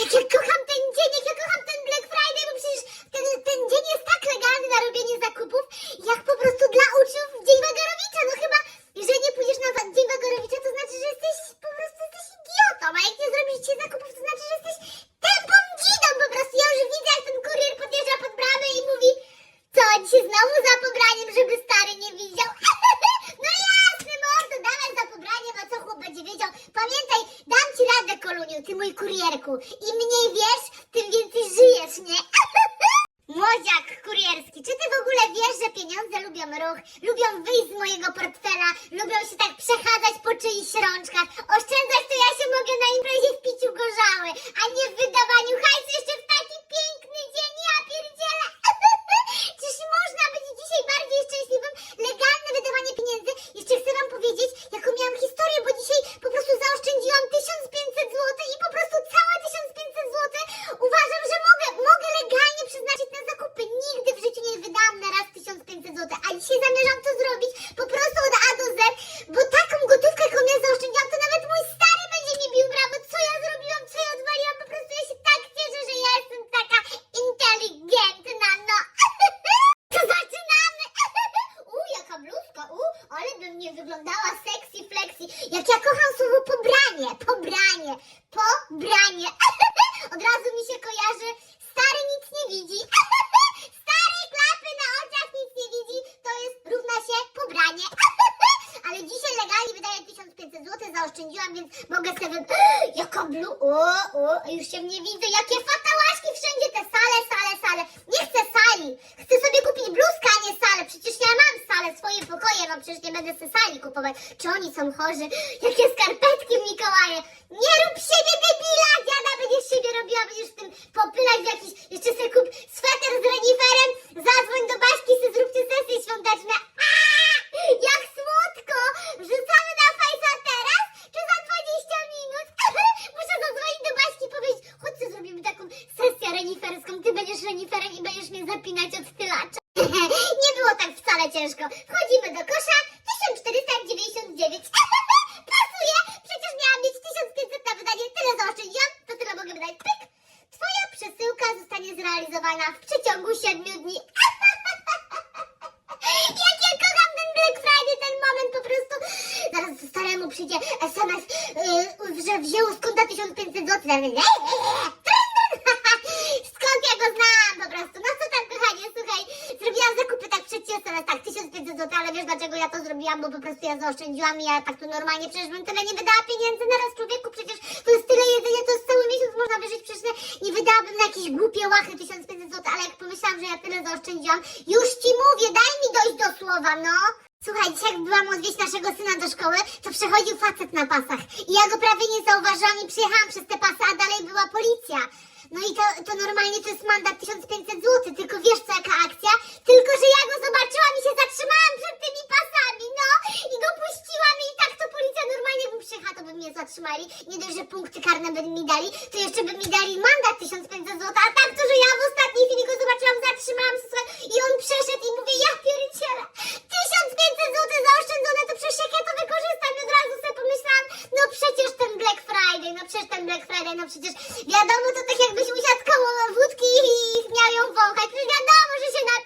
Jak ja kocham ten dzień, jak ja kocham ten Black Friday, bo przecież ten, ten dzień jest tak legalny na robienie zakupów, jak po prostu dla uczniów Dzień Wagarowicza. No chyba, jeżeli nie pójdziesz na wa- Dzień Wagarowicza, to znaczy, że jesteś po prostu jesteś idiotą, a jak nie zrobisz dzisiaj zakupów, to znaczy, że jesteś tępą dzidą po prostu. Ja już widzę, jak ten kurier podjeżdża pod bramę i mówi, co, dzisiaj znowu za mój kurierku. Im mniej wiesz, tym więcej żyjesz, nie? Młodziak kurierski, czy ty w ogóle wiesz, że pieniądze lubią ruch, lubią wyjść z mojego portfela, lubią się tak przechadzać po czyichś rączkach, oszczędzać to ja się mogę na imprezie w piciu gorzały, a nie w wydawaniu hajsu jeszcze w taki piękny dzień, ja pierdzielę! Czyż można być dzisiaj bardziej szczęśliwym? Legalne wydawanie pieniędzy. Jeszcze chcę wam powiedzieć, jaką miałam historię, bo dzisiaj po prostu zaoszczędziłam 1500 zł i po prostu całe 1500 zł uważam, że mogę, mogę legalnie przeznaczyć na zakupy. Nigdy w życiu nie wydałam na raz 1500 zł, a dzisiaj zamierzam to zrobić po prostu od A do Z, bo taką gotówkę, jaką ja zaoszczędziłam, to nawet mój stary będzie mi bił brawo, co ja zrobiłam, co ja odwaliłam, po prostu ja się tak cieszę, że ja jestem taka inteligentna, no. To zaczynamy! U, jaka bluzka, u, ale bym nie wyglądała sexy flexy. Jak ja kocham słowo pobranie, pobranie, pobranie. Od razu mi się kojarzy, stary nic nie widzi. Stary klapy na oczach nic nie widzi, to jest równa się pobranie. Ale dzisiaj legalnie wydaję 1500 zł, zaoszczędziłam, więc mogę sobie... Jaka blu... O, o, już się nie widzę, jakie fatałaszki wszędzie, te sale, sale, sale. Nie chcę sali, chcę sobie kupić bluzkę, a nie salę. Przecież ja mam swoje pokoje, no przecież nie będę sobie sali kupować. Czy oni są chorzy? Jakie skarpetki w Mikołaje. Nie rób siebie debila, dziada będziesz siebie robiła, będziesz w tym popylać w jakiś... Jeszcze sobie kup sweter z reniferem, zadzwoń do Baśki, sobie zróbcie sesje świąteczne. Jak słodko! Wrzucamy na fajsa teraz, czy za 20 minut? Muszę zadzwonić do Baśki i powiedzieć, chodźcie, zrobimy taką sesję reniferską, ty będziesz reniferem i będziesz mnie zapinać od tylacza. Wcale ciężko. Wchodzimy do kosza, 1499. Pasuje, przecież miałam mieć 1500 na wydanie, tyle zaoszczędziłam, to tyle mogę wydać. Pyk! Twoja przesyłka zostanie zrealizowana w przeciągu 7 dni. Jak ja kocham ten Black Friday, ten moment po prostu. Zaraz staremu przyjdzie SMS, yy, że wzięło konta 1500 zł. Skąd ja go znam po prostu? No co tam kochanie, słuchaj, zrobiłam przed ciosem, tak 1500 zł, ale wiesz dlaczego ja to zrobiłam, bo po prostu ja zaoszczędziłam i ja tak tu normalnie, przecież bym tyle nie wydała pieniędzy na raz człowieku, przecież to jest tyle jedzenia, to jest cały miesiąc można wyżyć, przecież nie wydałabym na jakieś głupie łachy 1500 zł, ale jak pomyślałam, że ja tyle zaoszczędziłam, już ci mówię, daj mi dojść do słowa, no. Słuchaj, dzisiaj jak byłam odwieźć naszego syna do szkoły, to przechodził facet na pasach. I ja go prawie nie zauważyłam i przyjechałam przez te pasy, a dalej była policja. No i to, to normalnie to jest mandat 1500 zł, tylko wiesz co, jaka akcja? Tylko, że ja go zobaczyłam i się zatrzymałam przed tymi pasami, no! I go puściłam i tak to policja normalnie bym przyjechała, to by mnie zatrzymali. Nie dość, że punkty karne by mi dali, to jeszcze by mi dali mandat 1500 zł, a tak to, że ja w ostatniej chwili go zobaczyłam, zatrzymałam się i on przeszedł i mówię, ja pierdzielę, 1500 zł zaoszczędzone, to przecież jak ja to wykorzystam, i od razu sobie pomyślałam, no przecież ten Black Friday, no przecież ten Black Friday, no przecież wiadomo, to tak jakbyś usiadł koło wódki i miał ją wąchać, przecież wiadomo, że się napijesz